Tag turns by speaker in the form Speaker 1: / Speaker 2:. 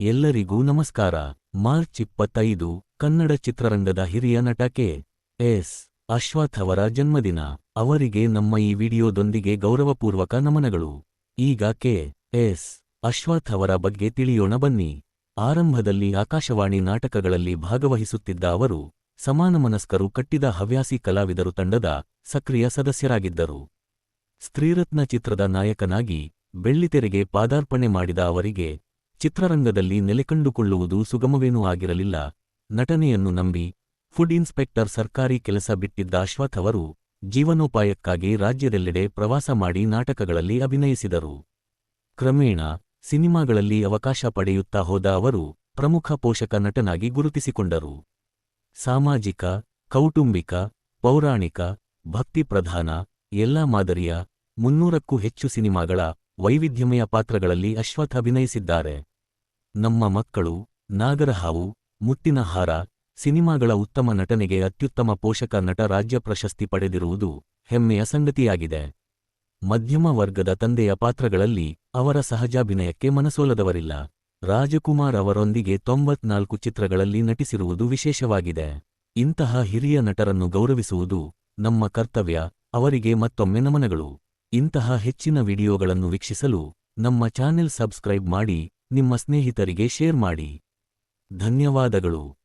Speaker 1: ಎಲ್ಲರಿಗೂ ನಮಸ್ಕಾರ. ಮಾರ್ಚ್ ಇಪ್ಪತ್ತೈದು, ಕನ್ನಡ ಚಿತ್ರರಂಗದ ಹಿರಿಯ ನಟ ಕೆ. ಎಸ್. ಅಶ್ವಥ್ ಅವರ ಜನ್ಮದಿನ. ಅವರಿಗೆ ನಮ್ಮ ಈ ವಿಡಿಯೋದೊಂದಿಗೆ ಗೌರವಪೂರ್ವಕ ನಮನಗಳು. ಈಗ ಕೆ. ಎಸ್. ಅಶ್ವಥ್ ಅವರ ಬಗ್ಗೆ ತಿಳಿಯೋಣ ಬನ್ನಿ. ಆರಂಭದಲ್ಲಿ ಆಕಾಶವಾಣಿ ನಾಟಕಗಳಲ್ಲಿ ಭಾಗವಹಿಸುತ್ತಿದ್ದ ಅವರು, ಸಮಾನಮನಸ್ಕರು ಕಟ್ಟಿದ ಹವ್ಯಾಸಿ ಕಲಾವಿದರು ತಂಡದ ಸಕ್ರಿಯ ಸದಸ್ಯರಾಗಿದ್ದರು. ಸ್ತ್ರೀರತ್ನ ಚಿತ್ರದ ನಾಯಕನಾಗಿ ಬೆಳ್ಳಿತೆರೆಗೆ ಪಾದಾರ್ಪಣೆ ಮಾಡಿದ ಅವರಿಗೆ ಚಿತ್ರರಂಗದಲ್ಲಿ ನೆಲೆಕಂಡುಕೊಳ್ಳುವುದು ಸುಗಮವೇನೂ ಆಗಿರಲಿಲ್ಲ. ನಟನೆಯನ್ನು ನಂಬಿ ಫುಡ್ ಇನ್ಸ್ಪೆಕ್ಟರ್ ಸರ್ಕಾರಿ ಕೆಲಸ ಬಿಟ್ಟಿದ್ದ ಅಶ್ವಥ್ ಅವರು ಜೀವನೋಪಾಯಕ್ಕಾಗಿ ರಾಜ್ಯದೆಲ್ಲೆಡೆ ಪ್ರವಾಸ ಮಾಡಿ ನಾಟಕಗಳಲ್ಲಿ ಅಭಿನಯಿಸಿದರು. ಕ್ರಮೇಣ ಸಿನಿಮಾಗಳಲ್ಲಿ ಅವಕಾಶ ಪಡೆಯುತ್ತಾ ಹೋದ ಅವರು ಪ್ರಮುಖ ಪೋಷಕ ನಟನಾಗಿ ಗುರುತಿಸಿಕೊಂಡರು. ಸಾಮಾಜಿಕ, ಕೌಟುಂಬಿಕ, ಪೌರಾಣಿಕ, ಭಕ್ತಿ ಪ್ರಧಾನ, ಎಲ್ಲಾ ಮಾದರಿಯ ಮುನ್ನೂರಕ್ಕೂ ಹೆಚ್ಚು ಸಿನಿಮಾಗಳ ವೈವಿಧ್ಯಮಯ ಪಾತ್ರಗಳಲ್ಲಿ ಅಶ್ವಥ್ ಅಭಿನಯಿಸಿದ್ದಾರೆ. ನಮ್ಮ ಮಕ್ಕಳು, ನಾಗರಹಾವು ಮುತ್ತಿನ ಹಾರ, ಸಿನಿಮಾಗಳ ಉತ್ತಮ ನಟನೆಗೆ ಅತ್ಯುತ್ತಮ ಪೋಷಕ ನಟ ರಾಜ್ಯ ಪ್ರಶಸ್ತಿ ಪಡೆದಿರುವುದು ಹೆಮ್ಮೆಯ ಸಂಗತಿಯಾಗಿದೆ. ಮಧ್ಯಮ ವರ್ಗದ ತಂದೆಯ ಪಾತ್ರಗಳಲ್ಲಿ ಅವರ ಸಹಜಾಭಿನಯಕ್ಕೆ ಮನಸೋಲದವರಿಲ್ಲ. ರಾಜಕುಮಾರ್ ಅವರೊಂದಿಗೆ ತೊಂಬತ್ನಾಲ್ಕು ಚಿತ್ರಗಳಲ್ಲಿ ನಟಿಸಿರುವುದು ವಿಶೇಷವಾಗಿದೆ. ಇಂತಹ ಹಿರಿಯ ನಟರನ್ನು ಗೌರವಿಸುವುದು ನಮ್ಮ ಕರ್ತವ್ಯ, ಅವರಿಗೆ ಮತ್ತೊಮ್ಮೆ ನಮನಗಳು. ಇಂತಹ ಹೆಚ್ಚಿನ ವಿಡಿಯೋಗಳನ್ನು ವೀಕ್ಷಿಸಲು ನಮ್ಮ ಚಾನೆಲ್ ಸಬ್ಸ್ಕ್ರೈಬ್ ಮಾಡಿ ನಿಮ್ಮ ಸ್ನೇಹಿತರಿಗೆ ಶೇರ್ ಮಾಡಿ. ಧನ್ಯವಾದಗಳು.